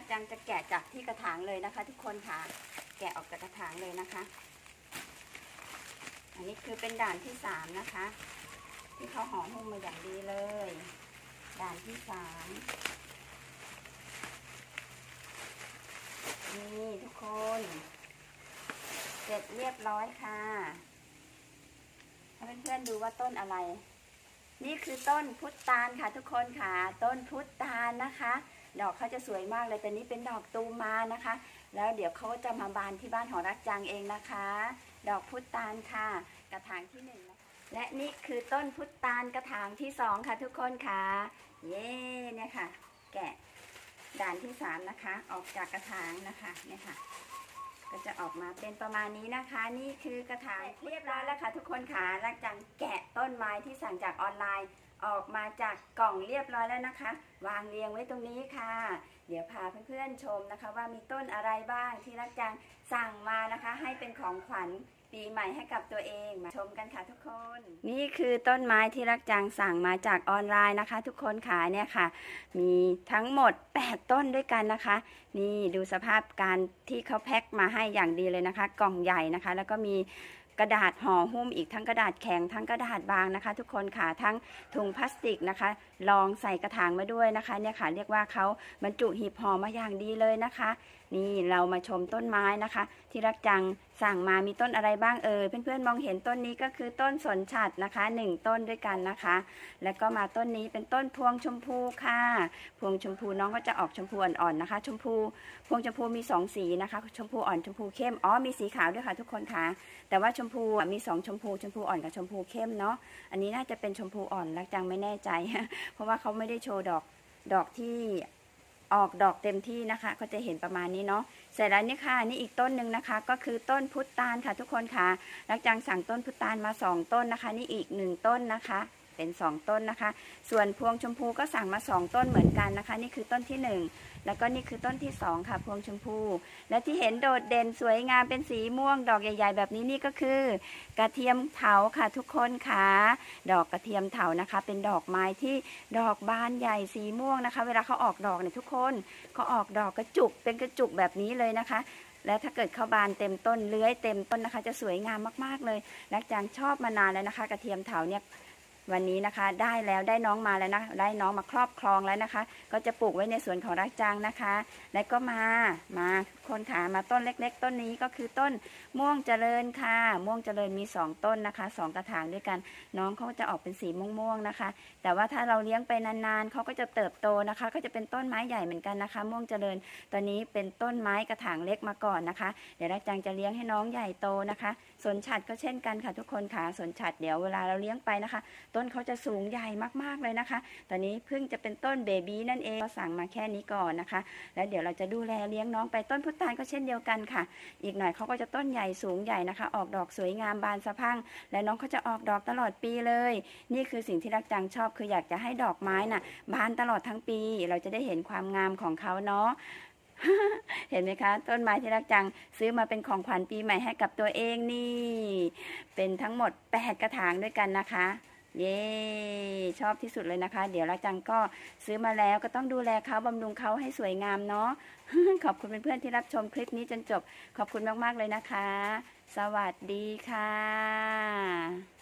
กจังจะแกะจากที่กระถางเลยนะคะ ทุกคนค่ะ แกะออกจากกระถางเลยนะคะ อันนี้คือเป็นด่านที่สามนะคะ ที่เขาห่อหุ้มมาอย่างดีเลย ด่านที่สามนี่ทุกคน เสร็จเรียบร้อยค่ะให้เพื่อนๆดูว่าต้นอะไร นี่คือต้นพุทธานค่ะทุกคนค่ะ ต้นพุทธานนะคะ ดอกเขาจะสวยมากเลยแต่นี้เป็นดอกตูมมานะคะ แล้วเดี๋ยวเขาจะมาบานที่บ้านของรักจังเองนะคะ ดอกพุทธานค่ะ กระถางที่หนึ่งนะคะและนี่คือต้นพุทธานกระถางที่สองค่ะทุกคนค่ะ เย้เนี่ยค่ะ แกะด่านที่สามนะคะ ออกจากกระถางนะคะเนี่ยค่ะ ก็จะออกมาเป็นประมาณนี้นะคะ นี่คือกระถางเรียบร้อยแล้วค่ะ ทุกคนค่ะรักจังแกะต้นไม้ที่สั่งจากออนไลน์ ออกมาจากกล่องเรียบร้อยแล้วนะคะ วางเรียงไว้ตรงนี้ค่ะ เดี๋ยวพาเพื่อนๆชมนะคะ ว่ามีต้นอะไรบ้างที่รักจังสั่งมานะคะ ให้เป็นของขวัญปีใหม่ให้กับตัวเองมาชมกันค่ะทุกคน นี่คือต้นไม้ที่รักจังสั่งมาจากออนไลน์นะคะ ทุกคนค่ะเนี่ยค่ะ มีทั้งหมด 8 ต้นด้วยกันนะคะ นี่ดูสภาพการที่เขาแพ็คมาให้อย่างดีเลยนะคะ กล่องใหญ่นะคะ แล้วก็มี กระดาษห่อหุ้มอีกทั้งกระดาษแข็งทั้งกระดาษบางนะคะ ทุกคนค่ะทั้งถุงพลาสติกนะคะ ลองใส่กระถางมาด้วยนะคะเนี่ยค่ะเรียกว่าเขาบรรจุหีบห่อมาอย่างดีเลยนะคะ นี่เรามาชมต้นไม้นะคะ ที่รักจังสั่งมามีต้นอะไรบ้างเอ่ยเพื่อนๆมองเห็นต้นนี้ก็คือต้นสนฉัดนะคะหนึ่งต้นด้วยกันนะคะ แล้วก็มาต้นนี้เป็นต้นพวงชมพูค่ะ พวงชมพูน้องก็จะออกชมพูอ่อนๆนะคะ ชมพู พวงชมพูมีสองสีนะคะ ชมพูอ่อนชมพูเข้มอ๋อมีสีขาวด้วยค่ะทุกคนค่ะ แต่ว่าชมพูมีสองชมพูชมพูอ่อนกับชมพูเข้มเนาะอันนี้น่าจะเป็นชมพูอ่อนรักจังไม่แน่ใจ เพราะว่าเขาไม่ได้โชว์ดอกดอกที่ออกดอกเต็มที่นะคะก็จะเห็นประมาณนี้เนาะเสร็จแล้วนี่ค่ะนี่อีกต้นหนึ่งนะคะ ก็คือต้นพุทธานค่ะทุกคนค่ะรักจังสั่งต้นพุทธานมาสองต้นนะคะ นี่อีกหนึ่งต้นนะคะ เป็นสองต้นนะคะ ส่วนพวงชมพูก็สั่งมาสองต้นเหมือนกันนะคะ นี่คือต้นที่หนึ่งแล้วก็นี่คือต้นที่สองค่ะ พวงชมพู และที่เห็นโดดเด่นสวยงามเป็นสีม่วง ดอกใหญ่ ๆ แบบนี้นี่ก็คือ กระเทียมเถาค่ะทุกคนค่ะ ดอกกระเทียมเถานะคะ เป็นดอกไม้ที่ดอกบานใหญ่สีม่วงนะคะ เวลาเขาออกดอกเนี่ยทุกคนเขาออกดอกกระจุกเป็นกระจุกแบบนี้เลยนะคะและถ้าเกิดเขาบานเต็มต้นเลื้อยเต็มต้นนะคะ จะสวยงามมากๆเลยนักจังชอบมานานแล้วนะคะ กระเทียมเถาเนี่ย วันนี้นะคะ ได้แล้วได้น้องมาแล้วนะ ได้น้องมาครอบครองแล้วนะคะ ก็จะปลูกไว้ในสวนของรักจังนะคะ แล้วก็มา มาคนขามาต้นเล็ก ๆ ต้นนี้ก็คือต้นม่วงเจริญค่ะ ม่วงเจริญมีสองต้นนะคะสองกระถางด้วยกัน น้องเขาจะออกเป็นสีม่วงๆนะคะ แต่ว่าถ้าเราเลี้ยงไปนานๆเขาก็จะเติบโตนะคะ ก็จะเป็นต้นไม้ใหญ่เหมือนกันนะคะ ม่วงเจริญ ตอนนี้เป็นต้นไม้กระถางเล็กมาก่อนนะคะ เดี๋ยวรักจังจะเลี้ยงให้น้องใหญ่โตนะคะ สนฉัดก็เช่นกันค่ะทุกคนค่ะ สนฉัดเดี๋ยวเวลาเราเลี้ยงไปนะคะต้น้นเขาจะสูงใหญ่มากๆเลยนะคะ ตอนนี้เพิ่งจะเป็นต้นเบบี้นั่นเองก็สั่งมาแค่นี้ก่อนนะคะ แล้วเดี๋ยวเราจะดูแลเลี้ยงน้องไปต้นพุทธานก็เช่นเดียวกันค่ะ อีกหน่อยเขาก็จะต้นใหญ่สูงใหญ่นะคะ ออกดอกสวยงามบานสะพัง และน้องเขาจะออกดอกตลอดปีเลย นี่คือสิ่งที่รักจังชอบคืออยากจะให้ดอกไม้น่ะบานตลอดทั้งปี เราจะได้เห็นความงามของเขาเนาะเห็นไหมคะ ต้นไม้ที่รักจังซื้อมาเป็นของขวัญปีใหม่ให้กับตัวเองนี่ เป็นทั้งหมดแปดกระถางด้วยกันนะคะ เย้ชอบที่สุดเลยนะคะ เดี๋ยวรักจังก็ซื้อมาแล้วก็ต้องดูแลเขาบำรุงเขาให้สวยงามเนาะขอบคุณเพื่อนๆที่รับชมคลิปนี้จนจบ ขอบคุณมากๆเลยนะคะ สวัสดีค่ะ